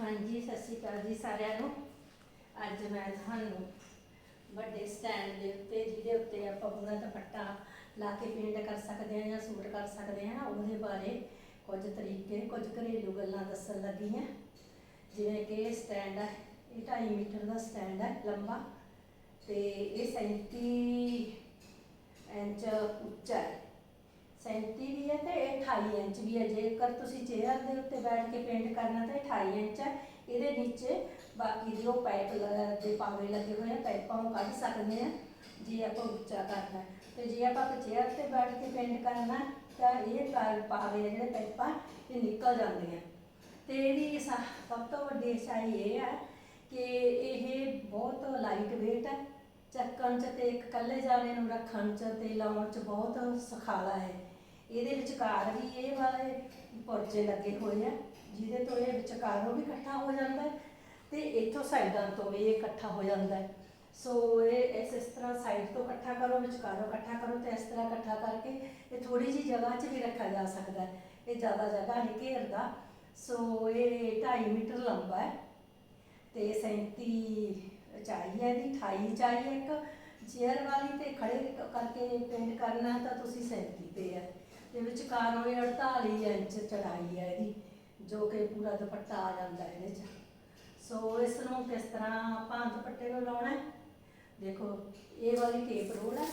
ਹਾਂਜੀ, ਸਤਿ ਸ਼੍ਰੀ ਅਕਾਲ ਜੀ ਸਾਰਿਆਂ ਨੂੰ। ਅੱਜ ਮੈਂ ਤੁਹਾਨੂੰ ਵੱਡੇ ਸਟੈਂਡ ਦੇ ਉੱਤੇ, ਜਿਹਦੇ ਉੱਤੇ ਆਪਾਂ ਪੂਰਾ ਦੁਪੱਟਾ ਲਾ ਕੇ ਪੇਂਟ ਕਰ ਸਕਦੇ ਹਾਂ ਜਾਂ ਸੂਟ ਕਰ ਸਕਦੇ ਹਾਂ, ਉਹਦੇ ਬਾਰੇ ਕੁਝ ਤਰੀਕੇ, ਕੁਝ ਘਰੇਲੂ ਗੱਲਾਂ ਦੱਸਣ ਲੱਗੀ ਹਾਂ। ਜਿਵੇਂ ਕਿ ਇਹ ਸਟੈਂਡ ਹੈ ਇਹ 2.5 ਮੀਟਰ ਦਾ ਸਟੈਂਡ ਹੈ ਲੰਬਾ ਤੇ ਇਹ 37 ਇੰਚ ਉੱਚਾ ਹੈ। 37 ਵੀ ਹੈ ਤੇ ਇਹ 28 ਇੰਚ ਵੀ ਹੈ। ਜੇਕਰ ਤੁਸੀਂ ਚੇਅਰ ਦੇ ਉੱਤੇ ਬੈਠ ਕੇ ਪੇਂਟ ਕਰਨਾ ਤਾਂ ਇਹ 28 ਇੰਚ ਹੈ। ਇਹਦੇ ਨੀਚੇ ਬਾਕੀ ਦੇ ਉਹ ਪਾਈਪ ਦੇ ਪਾਵੇ ਲੱਗੇ ਹੋਏ ਆ, ਪਾਈਪਾਂ ਨੂੰ ਕੱਢ ਸਕਦੇ ਆ, ਜੇ ਆਪਾਂ ਉੱਚਾ ਕਰਨਾ ਹੈ। ਤੇ ਜੇ ਆਪਾਂ ਚੇਅਰ ਤੇ ਬੈਠ ਕੇ ਪੇਂਟ ਕਰਨਾ ਤਾਂ ਇਹ ਪਾਵੇ ਜਿਹੜੇ ਪਾਈਪਾਂ, ਇਹ ਨਿਕਲ ਜਾਂਦੀਆਂ ਤੇ ਇਹਦੀ ਸਾ- ਸਭ ਤੋਂ ਵੱਡੀ ਅਛਾਈ ਇਹ ਹੈ ਕਿ ਇਹ ਬਹੁਤ ਲਾਈਟ weight ਹੈ। ਚੱਕਣ ਚ ਤੇ ਇੱਕ ਕੱਲੇ ਜਾਣੇ ਨੂੰ ਰੱਖਣ ਚ ਤੇ ਲਾਉਣ ਚ ਬਹੁਤ ਸੁਖਾਲਾ ਹੈ। ਇਹਦੇ ਵਿਚਕਾਰ ਵੀ ਇਹ ਵਾਲੇ ਪੁਰਜੇ ਲੱਗੇ ਹੋਏ ਆ, ਜਿਹਦੇ ਤੋਂ ਇਹ ਵਿਚਕਾਰੋਂ ਵੀ ਇਕੱਠਾ ਹੋ ਜਾਂਦਾ ਹੈ ਤੇ ਇੱਥੋਂ ਸਾਈਡਾਂ ਤੋਂ ਵੀ ਇਹ ਇਕੱਠਾ ਹੋ ਜਾਂਦਾ ਹੈ। ਸੋ ਇਹ ਇਸ ਇਸ ਤਰ੍ਹਾਂ ਸਾਈਡ ਤੋਂ ਇਕੱਠਾ ਕਰੋ, ਵਿਚਕਾਰੋਂ ਇਕੱਠਾ ਕਰੋ ਤੇ ਇਸ ਤਰ੍ਹਾਂ ਇਕੱਠਾ ਕਰਕੇ ਇਹ ਥੋੜੀ ਜਿਹੀ ਜਗ੍ਹਾ 'ਚ ਵੀ ਰੱਖਿਆ ਜਾ ਸਕਦਾ ਹੈ। ਇਹ ਜ਼ਿਆਦਾ ਜਗ੍ਹਾ ਨਹੀਂ ਘੇਰਦਾ। ਸੋ ਇਹ 2.5 ਮੀਟਰ ਲੰਬਾ ਹੈ ਤੇ 37 ਚਾਹੀ ਹੈ ਦੀ 28 ਚਾਹੀ ਇੱਕ। ਚੇਅਰ ਵਾਲੀ ਤੇ ਖੜੇ ਕਰਕੇ ਪੇਂਟ ਕਰਨਾ ਤਾਂ ਤੁਸੀਂ 37 ਤੇ ਹੈ। ਤੇ ਵਿਚਕਾਰੋਂ ਇਹ 48 ਇੰਚ ਚੜਾਈ ਹੈ ਇਹਦੀ, ਜੋ ਕਿ ਪੂਰਾ ਦੁਪੱਟਾ ਆ ਜਾਂਦਾ ਹੈ ਇਹਦੇ 'ਚ। ਸੋ ਇਸ ਨੂੰ ਕਿਸ ਤਰ੍ਹਾਂ ਆਪਾਂ ਦੁਪੱਟੇ ਨੂੰ ਲਾਉਣਾ ਹੈ? ਦੇਖੋ, ਇਹ ਵਾਲੀ ਟੇਪ ਰੋਲ ਹੈ।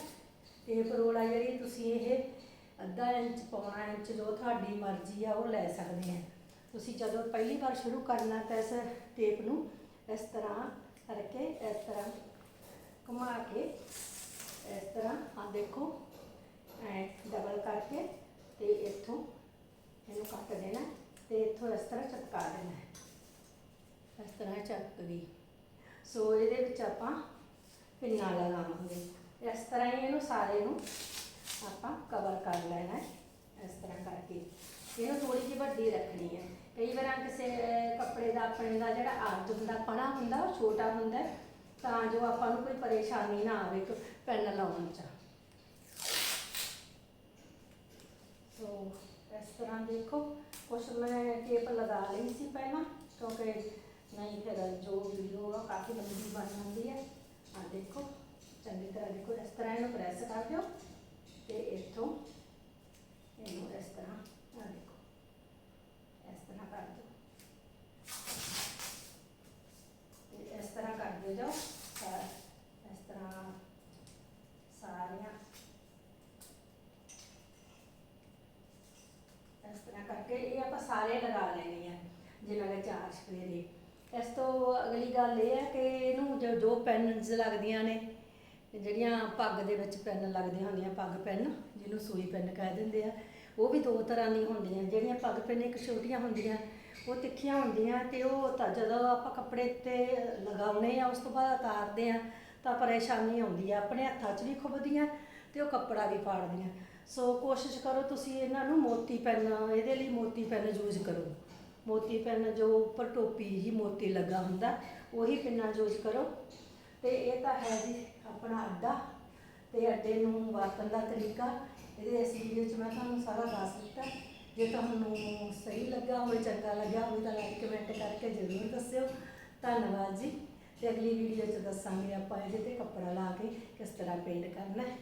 ਟੇਪ ਰੋਲ ਆ ਜਿਹੜੀ ਤੁਸੀਂ ਇਹ ਅੱਧਾ ਇੰਚ, ਪੌਣਾ ਇੰਚ ਜੋ ਤੁਹਾਡੀ ਮਰਜ਼ੀ ਆ, ਉਹ ਲੈ ਸਕਦੇ ਆ। ਤੁਸੀਂ ਜਦੋਂ ਪਹਿਲੀ ਵਾਰ ਸ਼ੁਰੂ ਕਰਨਾ ਤਾਂ ਇਸ ਟੇਪ ਨੂੰ ਇਸ ਤਰ੍ਹਾਂ ਕਰਕੇ, ਇਸ ਤਰ੍ਹਾਂ ਘੁਮਾ ਕੇ, ਇਸ ਤਰ੍ਹਾਂ ਆ ਦੇਖੋ, ਐ ਡਬਲ ਕਰਕੇ ਤੇ ਇੱਥੋਂ ਇਹਨੂੰ ਕੱਟ ਦੇਣਾ ਤੇ ਇੱਥੋਂ ਇਸ ਤਰ੍ਹਾਂ ਚਪਕਾ ਦੇਣਾ। ਇਸ ਤਰ੍ਹਾਂ ਚੱਕ ਗਈ ਸੋ ਇਹਦੇ ਵਿੱਚ ਆਪਾਂ ਪਿੰਨਾ ਲਗਾਵਾਂਗੇ। ਇਸ ਤਰ੍ਹਾਂ ਹੀ ਇਹਨੂੰ ਸਾਰੇ ਨੂੰ ਆਪਾਂ ਕਵਰ ਕਰ ਲੈਣਾ ਇਸ ਤਰ੍ਹਾਂ ਕਰਕੇ। ਇਹਨੂੰ ਥੋੜੀ ਜਿਹੀ ਵੱਡੀ ਰੱਖਣੀ ਹੈ। ਕਈ ਵਾਰ ਕਿਸੇ ਕੱਪੜੇ ਦਾ, ਆਪਣੇ ਦਾ ਜਿਹੜਾ ਅਰਜ ਹੁੰਦਾ, ਪਣਾ ਹੁੰਦਾ, ਉਹ ਛੋਟਾ ਹੁੰਦਾ ਤਾਂ ਜੋ ਆਪਾਂ ਨੂੰ ਕੋਈ ਪਰੇਸ਼ਾਨੀ ਨਾ ਆਵੇ ਕਿ ਪੈਨ ਲਾਉਣ ਚ। ਸੋ ਇਸ ਤਰ੍ਹਾਂ ਦੇਖੋ, ਕੁਛ ਮੈਂ ਟੇਪ ਲਗਾ ਲਈ ਸੀ ਪਹਿਲਾਂ, ਕਿਉਂਕਿ ਨਹੀਂ ਫਿਰ ਜੋ ਵੀਡੀਓ ਆ, ਕਾਫੀ ਲੰਬੀ ਬਣ ਜਾਂਦੀ ਹੈ ਆ ਦੇਖੋ, ਚੰਗੀ ਤਰ੍ਹਾਂ ਦੇਖੋ, ਇਸ ਤਰ੍ਹਾਂ ਇਹਨੂੰ ਪ੍ਰੈਸ ਕਰ ਦਿਓ ਤੇ ਇੱਥੋਂ ਇਹਨੂੰ ਇਸ ਤਰ੍ਹਾਂ ਆ ਦੇਖੋ ਇਸ ਤਰ੍ਹਾਂ ਕਰ ਦਿਓ ਤੇ ਇਸ ਤਰ੍ਹਾਂ ਕਰਦੇ ਜਾਓ ਸਾ- ਇਸ ਤਰ੍ਹਾਂ ਸਾਰੀਆਂ ਇਸ ਤਰ੍ਹਾਂ ਕਰਕੇ ਇਹ ਆਪਾਂ ਸਾਰੇ ਲਗਾ ਲੈਣੇ ਆ, ਜਿਨ੍ਹਾਂ ਦੇ ਚਾਰ ਸਪਰੇਰੇ ਇਸ ਤੋਂ ਅਗਲੀ ਗੱਲ ਇਹ ਹੈ ਕਿ ਇਹਨੂੰ ਜੋ ਦੋ ਪੈਨਸ ਲੱਗਦੀਆਂ ਨੇ, ਜਿਹੜੀਆਂ ਪੱਗ ਦੇ ਵਿੱਚ ਪੈਨ ਲੱਗਦੀਆਂ ਹੁੰਦੀਆਂ, ਪੱਗ ਪੈਨ, ਜਿਹਨੂੰ ਸੂਈ ਪੈਨ ਕਹਿ ਦਿੰਦੇ ਆ, ਉਹ ਵੀ ਦੋ ਤਰ੍ਹਾਂ ਦੀਆਂ ਹੁੰਦੀਆਂ। ਜਿਹੜੀਆਂ ਪੱਗ ਪੈਨ ਇੱਕ ਛੋਟੀਆਂ ਹੁੰਦੀਆਂ, ਉਹ ਤਿੱਖੀਆਂ ਹੁੰਦੀਆਂ ਤੇ ਉਹ ਤਾਂ ਜਦੋਂ ਆਪਾਂ ਕੱਪੜੇ ਤੇ ਲਗਾਉਣੇ ਆ, ਉਸ ਤੋਂ ਬਾਅਦ ਉਤਾਰਦੇ ਆ, ਤਾਂ ਪਰੇਸ਼ਾਨੀ ਆਉਂਦੀ ਆ। ਆਪਣੇ ਹੱਥਾਂ 'ਚ ਵੀ ਖੁੱਬਦੀਆਂ ਤੇ ਉਹ ਕੱਪੜਾ ਵੀ ਪਾੜਦੀਆਂ। ਸੋ ਕੋਸ਼ਿਸ਼ ਕਰੋ ਤੁਸੀਂ ਇਹਨਾਂ ਨੂੰ ਮੋਤੀ ਪੈਨ, ਇਹਦੇ ਲਈ ਮੋਤੀ ਪੈਨ ਯੂਜ਼ ਕਰੋ। ਮੋਤੀ ਪੈਨ ਜੋ ਉੱਪਰ ਟੋਪੀ ਹੀ ਮੋਤੀ ਲੱਗਾ ਹੁੰਦਾ, ਉਹੀ ਪੈਨਾਂ ਯੂਜ਼ ਕਰੋ। ਤੇ ਇਹ ਤਾਂ ਹੈ ਜੀ ਆਪਣਾ ਅੱਡਾ ਤੇ ਅੱਡੇ ਨੂੰ ਵਰਤਣ ਦਾ ਤਰੀਕਾ। ਇਹਦੇ ਇਸ ਵੀਡੀਓ 'ਚ ਮੈਂ ਤੁਹਾਨੂੰ ਸਾਰਾ ਦੱਸ ਦਿੱਤਾ। ਜੇ ਤੁਹਾਨੂੰ ਸਹੀ ਲੱਗਾ ਹੋਵੇ, ਚੰਗਾ ਲੱਗਿਆ ਹੋਵੇ ਤਾਂ ਲਾਈਕ ਕਮੈਂਟ ਕਰਕੇ ਜ਼ਰੂਰ ਦੱਸਿਓ। ਧੰਨਵਾਦ ਜੀ। ਤੇ ਅਗਲੀ ਵੀਡੀਓ 'ਚ ਦੱਸਾਂਗੇ ਆਪਾਂ ਇਹਦੇ ਤੇ ਕੱਪੜਾ ਲਾ ਕੇ ਕਿਸ ਤਰ੍ਹਾਂ ਪੇਂਟ ਕਰਨਾ ਹੈ।